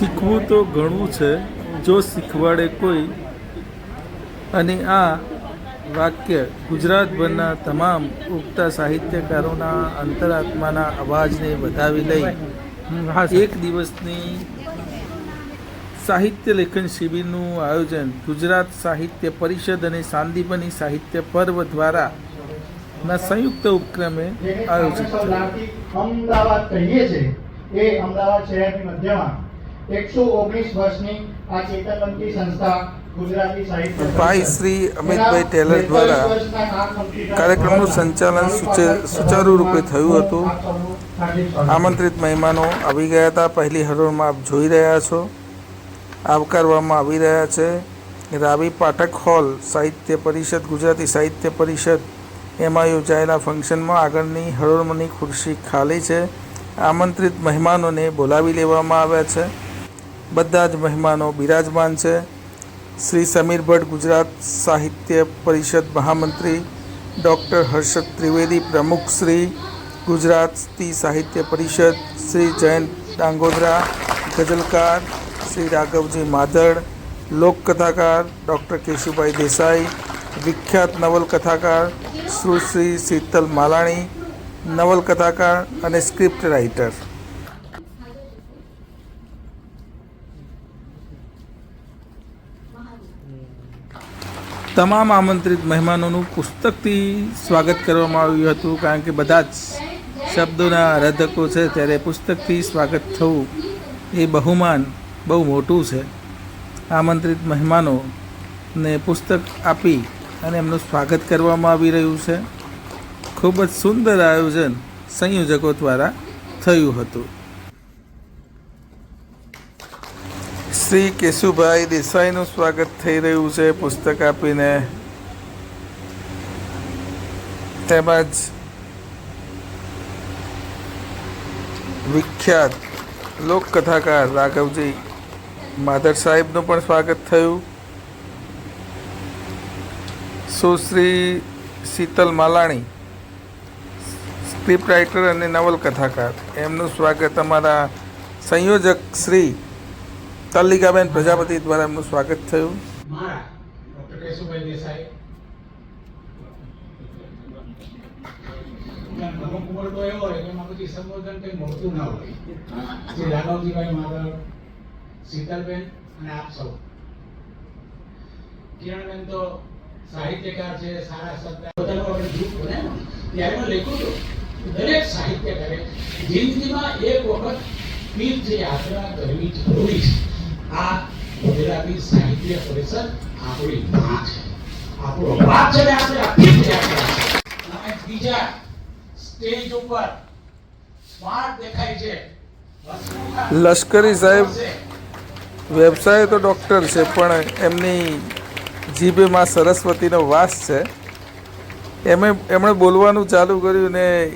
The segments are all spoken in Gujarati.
શીખવું તો ઘણું છે જો શીખવાડે કોઈ. અને આ વાક્ય ગુજરાતભરના તમામ ઉગતા સાહિત્યકારોના અંતરાત્માના અવાજને વધાવી લઈ એક દિવસની સાહિત્ય લેખન શિબિરનું આયોજન ગુજરાત સાહિત્ય પરિષદ અને સાંદીપની સાહિત્ય પર્વ દ્વારા ના સંયુક્ત ઉપક્રમે આયોજિત અમદાવાદ કહીએ છીએ એ અમદાવાદ શહેરની મધ્યમાં એકસો ઓગણીસ વર્ષની આ ચેતનવંતી સંસ્થા ભાઈ શ્રી અમિતભાઈ ટેલર દ્વારા કાર્યક્રમનું સંચાલન સુચે- સુચારુ રૂપે થયું હતું. આમંત્રિત મહેમાનો આવી ગયા હતા. પહેલી હરોળમાં આપ જોઈ રહ્યા છો. આવકારવામાં આવી રહ્યા છે. રાવી પાઠક હોલ સાહિત્ય પરિષદ ગુજરાતી સાહિત્ય પરિષદ. એમાં યોજાયેલા ફંક્શનમાં આગળની હરોળમાંની ખુરશી ખાલી છે. આમંત્રિત મહેમાનોને બોલાવી લેવામાં આવ્યા છે. બધા જ મહેમાનો બિરાજમાન છે. શ્રી સમીર ભટ્ટ, ગુજરાત સાહિત્ય પરિષદ મહામંત્રી ડૉક્ટર હર્ષદ ત્રિવેદી, પ્રમુખ શ્રી ગુજરાતી સાહિત્ય પરિષદ શ્રી જયંત ડાંગોદરા, ગઝલકાર શ્રી રાઘવજી માધડ લોકકથાકાર ડૉક્ટર કેશુભાઈ દેસાઈ, વિખ્યાત નવલકથાકાર સુશ્રી શીતલ માલાણી નવલકથાકાર અને સ્ક્રિપ્ટ રાઇટર. તમામ આમંત્રિત મહેમાનોનું પુસ્તકથી સ્વાગત કરવામાં આવ્યું હતું, કારણ કે બધા જ શબ્દોના આરાધકો છે, ત્યારે પુસ્તકથી સ્વાગત થવું એ બહુમાન, બહુ મોટું છે. આમંત્રિત મહેમાનોને પુસ્તક આપી અને એમનું સ્વાગત કરવામાં આવી રહ્યું છે. ખૂબ જ સુંદર આયોજન સંયોજકો દ્વારા થયું હતું. શ્રી કેશુભાઈ દેસાઈનું સ્વાગત થઈ રહ્યું છે, પુસ્તક આપીને. તેમજ વિખ્યાત લોકકથાકાર રાઘવજી માધર સાહેબનું પણ સ્વાગત થયું. સુશ્રી શીતલ માલાણી, સ્ક્રિપ્ટ રાઇટર અને નવલકથાકાર. એમનું સ્વાગત અમારા સંયોજક શ્રી તલ્લિકાબેન પ્રજાપતિ દ્વારા એમનું સ્વાગત થયું. સાહિત્યકાર છે સારા દરેક સાહિત્યકારે જિંદગીમાં એક વખત યાત્રા કરવી જરૂરી છે આ ગુજરાતી સાહિત્ય પરિષદ આપણી માં છે. આપણો ભાગ છે ને આપણે આ તીર્થ યાત્રા છે. અને બીજા સ્ટેજ ઉપર સ્માર્ટ દેખાય છે. લશ્કરી સાહેબ વ્યવસાય તો ડૉક્ટર છે પણ એમની જીભેમાં સરસ્વતીનો વાસ છે. એમે એમણે બોલવાનું ચાલુ કર્યું ને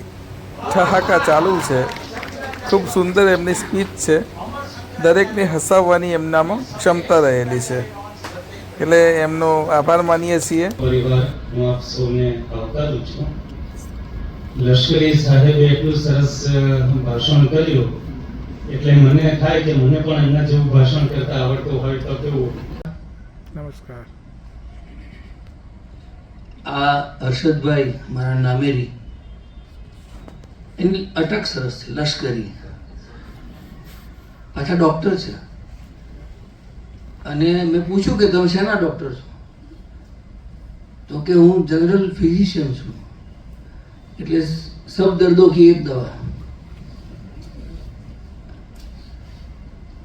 ઠહાકા ચાલુ છે. ખૂબ સુંદર એમની સ્પીચ છે. દરેકને હસાવવાની એમનામાં ક્ષમતા રહેલી છે. એટલે એમનો આભાર માનીએ છીએ. પરિવાર હું આપ સૌને આવકારું છું. લશ્કરી સાહેબે એટલું સરસ ભાષણ કર્યું. એટલે મને થાય કે મને પણ એમના જેવું ભાષણ કરતા આવડતું હોય તો કેવું? નમસ્કાર. આ હર્ષદભાઈ મારા નામેરી. એની અટક સરસ છે લશ્કરી. પાછા ડૉક્ટર છે. અને મેં પૂછ્યું કે તમે શેના ડૉક્ટર છો? તો કે હું જનરલ ફિઝિશિયન છું. એટલે સબ દર્દો કી એક દવા.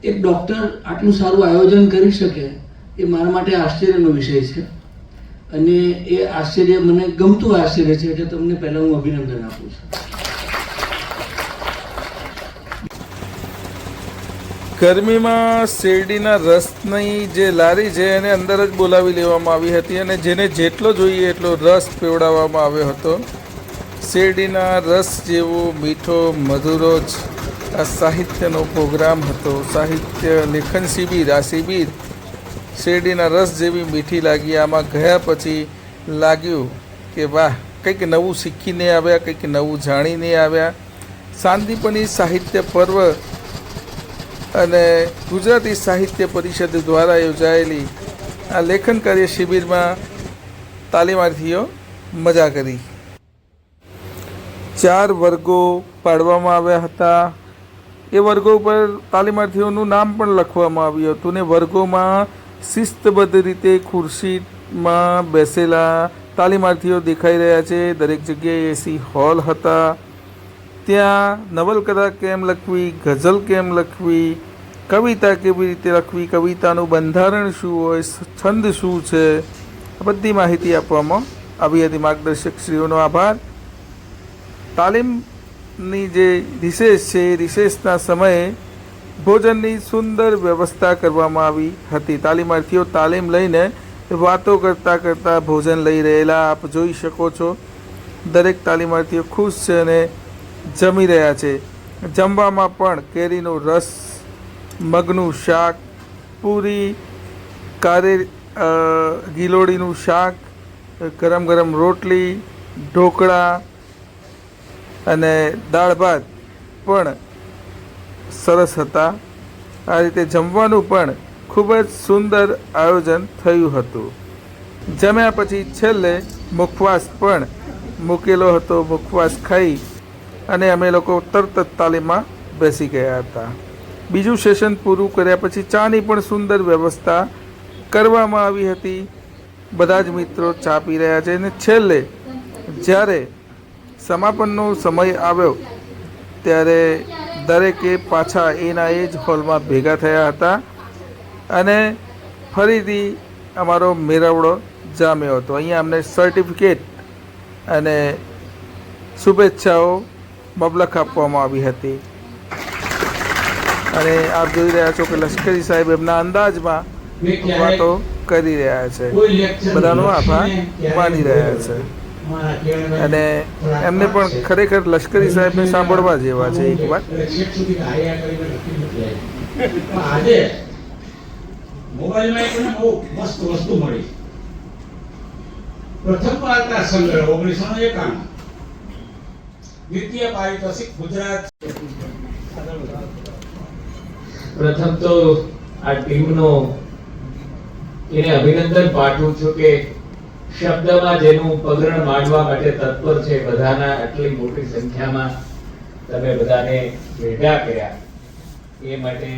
એક ડૉક્ટર આટલું સારું આયોજન કરી શકે એ મારા માટે આશ્ચર્યનો વિષય છે. અને એ આશ્ચર્ય મને ગમતું આશ્ચર્ય છે એટલે તમને પહેલાં હું અભિનંદન આપું છું. ગરમીમાં શેરડીના રસની જે લારી છે એને અંદર જ બોલાવી લેવામાં આવી હતી અને જેને જેટલો જોઈએ એટલો રસ પીવડાવવામાં આવ્યો હતો. શેરડીના રસ જેવો મીઠો, મધુરો જ આ સાહિત્યનો પ્રોગ્રામ હતો. સાહિત્ય લેખન શિબિર, આ શિબિર શેરડીના રસ જેવી મીઠી લાગી. આમાં ગયા પછી લાગ્યું કે વાહ, કંઈક નવું શીખીને આવ્યા, કંઈક નવું જાણીને આવ્યા. સાંદીપની સાહિત્ય પર્વ અને ગુજરાતી સાહિત્ય પરિષદ દ્વારા યોજાયેલી આ લેખન કાર્ય શિબિરમાં તાલીમાર્થીઓ મજા કરી. ચાર વર્ગો પાડવામાં આવ્યા હતા. એ વર્ગો ઉપર તાલીમાર્થીઓનું નામ પણ લખવામાં આવ્યું હતું ને વર્ગોમાં શિસ્તબદ્ધ રીતે ખુરશીમાં બેસેલા તાલીમાર્થીઓ દેખાઈ રહ્યા છે. દરેક જગ્યાએ એસી હોલ હતા. ત્યાં નવલકથા કેમ લખવી, ગઝલ કેમ લખવી, કવિતા કેવી રીતે લખવી, કવિતાનું બંધારણ શું હોય, છંદ શું છે બધી માહિતી આપવામાં આવી હતી. માર્ગદર્શક શ્રીઓનો આભાર. તાલીમની જે રિસેસ છે, એ રિસેસના સમયે ભોજનની સુંદર વ્યવસ્થા કરવામાં આવી હતી. તાલીમાર્થીઓ તાલીમ લઈને વાતો કરતાં કરતાં ભોજન લઈ રહેલા. આપ જોઈ શકો છો. દરેક તાલીમાર્થીઓ ખુશ છે અને જમી રહ્યા છે. જમવામાં પણ કેરીનો રસ, મગનું શાક, પૂરી, કારે ગિલોડીનું શાક, ગરમ ગરમ રોટલી, ઢોકળા અને દાળ ભાત પણ સરસ હતા. આ રીતે જમવાનું પણ ખૂબ જ સુંદર આયોજન થયું હતું. જમ્યા પછી છેલ્લે મુખવાસ પણ મૂકેલો હતો. મુખવાસ ખાઈ અને અમે લોકો તરત જ તાલીમમાં બેસી ગયા હતા. બીજું સેશન પૂરું કર્યા પછી ચાની પણ સુંદર વ્યવસ્થા કરવામાં આવી હતી. બધા જ મિત્રો ચા પી રહ્યા છે અને છેલ્લે જ્યારે સમાપનનો સમય આવ્યો ત્યારે દરેકે પાછા એના એ જ હોલમાં ભેગા થયા હતા અને ફરીથી અમારો મેળાવડો જામ્યો હતો. અહીંયા અમને સર્ટિફિકેટ અને શુભેચ્છાઓ મબલખ આપવામાં આવી હતી. અને આપ જોઈ રહ્યા છો કે લશ્કરી સાહેબ એમના અંદાજમાં વાતો કરી રહ્યા છે. બધાનો આભાર માની રહ્યા છે. અને એમને પણ ખરેખર લશ્કરી સાહેબને સાંભળવા જેવા છે, એક આજે મોબાઈલમાં એક બહુ મસ્ત વસ્તુ મળી. પ્રથમ વાર્તા સંગ્રહ ઓગણીસો એકાણું. દ્વિતીય પારિતોષિક ગુજરાત પ્રથમ તો આ ટીમનો એને અભિનંદન પાઠવું છું કે શબ્દમાં જેનું પગરણ માંડવા માટે તત્પર છે બધાના આટલી મોટી સંખ્યામાં તમે બધાને ભેગા કર્યા એ માટે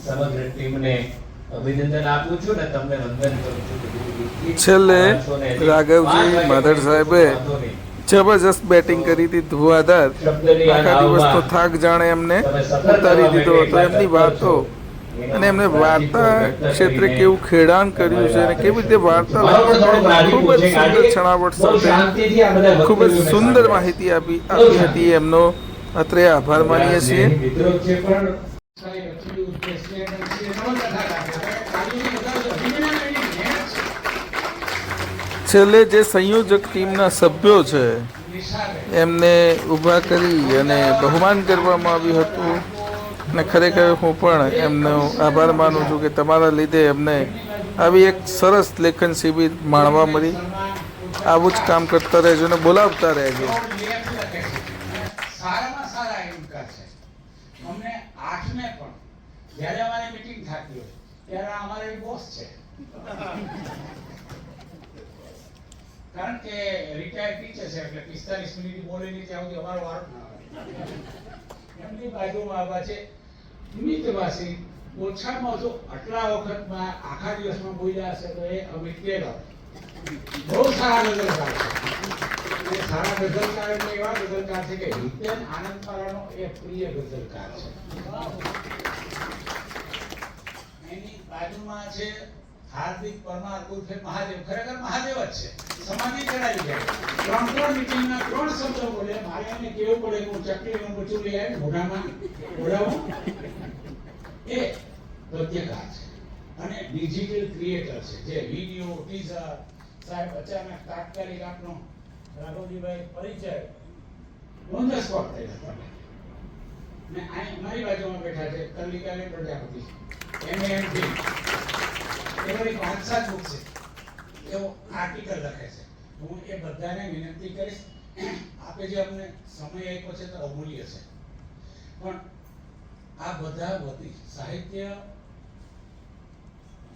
સમગ્ર ટીમને અભિનંદન આપું છું ને તમને વંદન કરું છું છેલ્લે. રાઘવજી માધર સાહેબે. જબરજસ્ત બેટિંગ કરી હતી ધુઆધાર આખા દિવસ તો થાક જાણે એમને ઉતારી દીધો હતો એમની વાતો. અને એમને વાર્તા ક્ષેત્રે કેવું ખેડાણ કર્યું છે અને કેવી રીતે વાર્તા ખૂબ જ સુંદર છણાવટ સાથે ખૂબ જ સુંદર માહિતી આપી આપી હતી એમનો. અત્રે આભાર માનીએ છીએ મિત્રો છે પણ સાહેબ actually ઉદ્દેશ છે કે છે નવલકથા કાઢે. કાઢીને બધા અભિનય એની મહેનત છે. છેલ્લે જે સંયોજક ટીમના સભ્યો છે, એમને ઊભા કરી અને બહુમાન કરવામાં આવ્યું હતું. અને ખરેખર હું પણ એમનો આભાર માનું છું કે તમારા લીધે એમને આવી એક સરસ લેખન શિબિર માણવા મળી. આવું જ કામ કરતા રહેજો અને બોલાવતા રહેજો. પણ. જ્યારે અમારી મીટિંગ થતી હોય, ત્યારે અમારે બોસ છે. કારણ કે રિટાયર્ડ ટીચર છે, એટલે પિસ્તાલીસ મિનિટ બોલીને ત્યાં સુધી અમારો વારો ના આવે. એમની બાજુમાં આવા છે. મિતવાસી, ઓછામાં જો આટલા વખતમાં આખા દિવસમાં બોલ્યા હશે તો એ અમિત કેળવ બહુ સારા ગઝલકાર છે. એ સારા ગઝલકાર એટલે એવા ગઝલકાર છે કે હિતેન આનંદપારાનો એ પ્રિય ગઝલકાર છે. એની બાજુમાં છે હાર્દિક પરમાર ઉર્ફે મહાદેવ. ખરેખર મહાદેવ જ છે. સમાધિ ચડાવી જાય ત્રણ ત્રણ મિટિંગના ત્રણ શબ્દો બોલે મારે એને કેવું પડે હું ચકલીનું બચું લઈ આવી ઘોડામાં ઘોડાવું એ ગદ્યકાર છે. અને ડિજિટલ ક્રિએટર છે. જે વીડિયો ટીઝર સાહેબ, અચાનક તાત્કાલિક આપનો રાઘવજીભાઈ પરિચય ઓન ધ સ્પોટ થઈ જતો ને અહીં મારી બાજુમાં બેઠા છે કલ્લિકાબેન પ્રજાપતિ એમએમટી એ વળી પાંચ સાત બુક છે. એવો આર્ટિકલ લખે છે. હું એ બધાને વિનંતી કરીશ, આપે જે અમને સમય આપ્યો છે તો અમૂલ્ય છે. પણ આ બધા વતી સાહિત્ય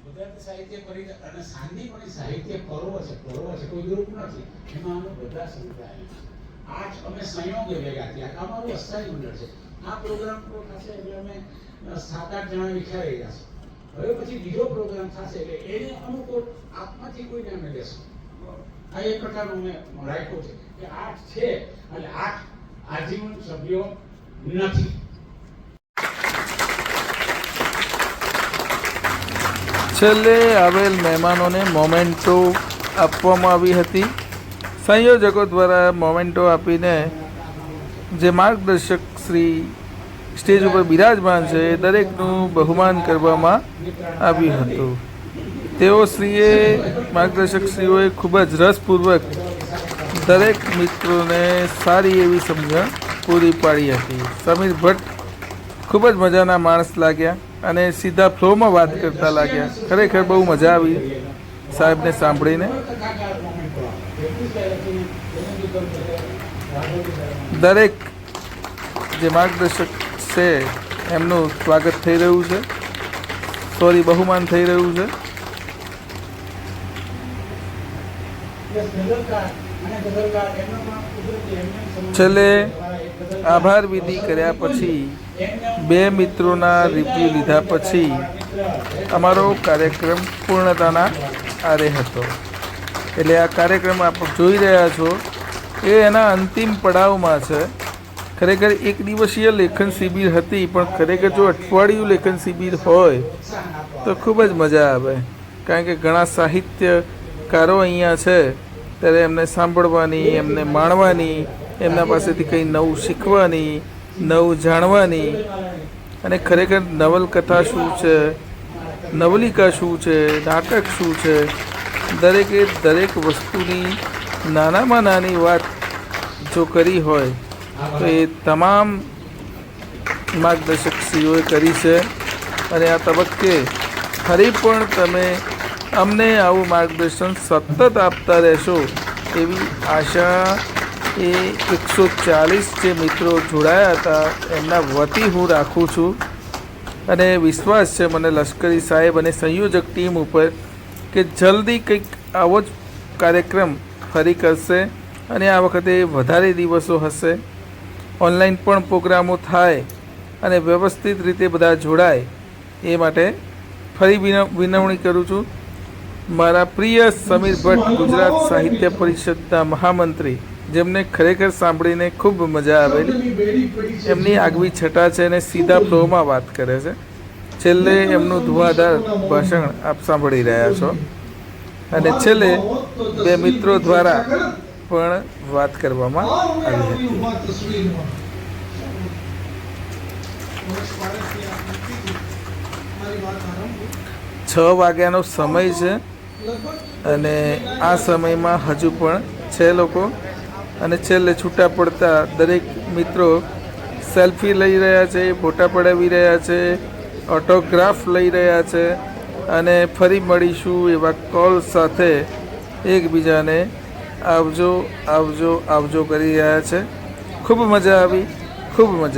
ગુજરાતી સાહિત્ય પરિ અને સાંદીપણી સાહિત્ય પર્વ છે પર્વ છે, કોઈ ગ્રુપ નથી. એમાં અમે બધા સંકળાયેલા છે આઠ અમે સંયોગે ભેગા થયા. અમારું અસ્થાયી મંડળ છે. આ પ્રોગ્રામ પૂરો થશે એટલે અમે સાત આઠ જણા વિચારી રહ્યા છે. હવે પછી બીજો પ્રોગ્રામ થશે એટલે એને અનુકૂળ આત્માથી કોઈને અમે લેશું. આ એક પ્રકારનું મેં રાખ્યું છે કે આઠ છે એટલે આઠ આજીવન સભ્યો નથી. છેલ્લે આવેલ મહેમાનોને મોમેન્ટો આપવામાં આવી હતી. સંયોજકો દ્વારા મોમેન્ટો આપીને જે માર્ગદર્શક શ્રી સ્ટેજ ઉપર બિરાજમાન છે દરેકનું બહુમાન કરવામાં આવ્યું હતું. તેઓ શ્રીએ માર્ગદર્શક શ્રીઓએ ખૂબ જ રસપૂર્વક દરેક મિત્રોને સારી એવી સમજણ પૂરી પાડી હતી. સમીર ભટ્ટ ખૂબ જ મજાના માણસ લાગ્યા અને સીધા ફ્લોમાં વાત કરતા લાગ્યા. ખરેખર બહુ મજા આવી સાહેબને સાંભળીને. દરેક જે માર્ગદર્શક છે, એમનું સ્વાગત થઈ રહ્યું છે. સોરી, બહુમાન થઈ રહ્યું છે. છેલ્લે આભાર વિધિ કર્યા પછી બે મિત્રોના રિવ્યુ લીધા પછી અમારો કાર્યક્રમ પૂર્ણતાના આરે હતો. એટલે આ કાર્યક્રમ આપ જોઈ રહ્યા છો, એ એના અંતિમ પડાવમાં છે. ખરેખર એક દિવસીય લેખન શિબિર હતી, પણ ખરેખર જો અઠવાડિયું લેખન શિબિર હોય, તો ખૂબ જ મજા આવે. કારણ કે ઘણા સાહિત્યકારો અહીંયા છે, ત્યારે એમને સાંભળવાની, એમને માણવાની, એમના પાસેથી કંઈ નવું શીખવાની, નવું જાણવાની. અને ખરેખર નવલકથા શું છે, નવલિકા શું છે, નાટક શું છે, દરેકે દરેક વસ્તુની નાનામાં નાની વાત જો કરી હોય તો એ તમામ માર્ગદર્શકશ્રીઓએ કરી છે અને આ તબક્કે ફરી પણ તમે અમને આવું માર્ગદર્શન સતત આપતા રહેશો એવી આશા એ એકસો ચાલીસ જે મિત્રો જોડાયા હતા એમના વતી હું રાખું છું. અને વિશ્વાસ છે મને લશ્કરી સાહેબ અને સંયોજક ટીમ ઉપર કે જલ્દી કંઈક આવો જ કાર્યક્રમ ફરી કરશે અને આ વખતે વધારે દિવસો હશે. ઓનલાઈન પણ પ્રોગ્રામો થાય અને વ્યવસ્થિત રીતે બધા જોડાય, એ માટે ફરી વિનવણી કરું છું. મારા પ્રિય સમીર ભટ્ટ ગુજરાત સાહિત્ય પરિષદના મહામંત્રી, જેમને ખરેખર સાંભળીને ખૂબ મજા આવેલી. એમની આગવી છટા છે અને સીધા ફ્લોમાં વાત કરે છે. છેલ્લે એમનું ધુઆધાર ભાષણ આપ સાંભળી રહ્યા છો. અને છેલ્લે બે મિત્રો દ્વારા પણ વાત કરવામાં આવી હતી. છ વાગ્યાનો સમય છે અને આ સમયમાં હજુ પણ છે લોકો અને છેલ્લે છૂટા પડતા દરેક મિત્રો સેલ્ફી લઈ રહ્યા છે, ફોટા પડાવી રહ્યા છે, ઓટોગ્રાફ લઈ રહ્યા છે અને ફરી મળીશું એવા કોલ સાથે એકબીજાને આવજો આવજો આવજો કરી રહ્યા છે. ખૂબ મજા આવી ખૂબ મજા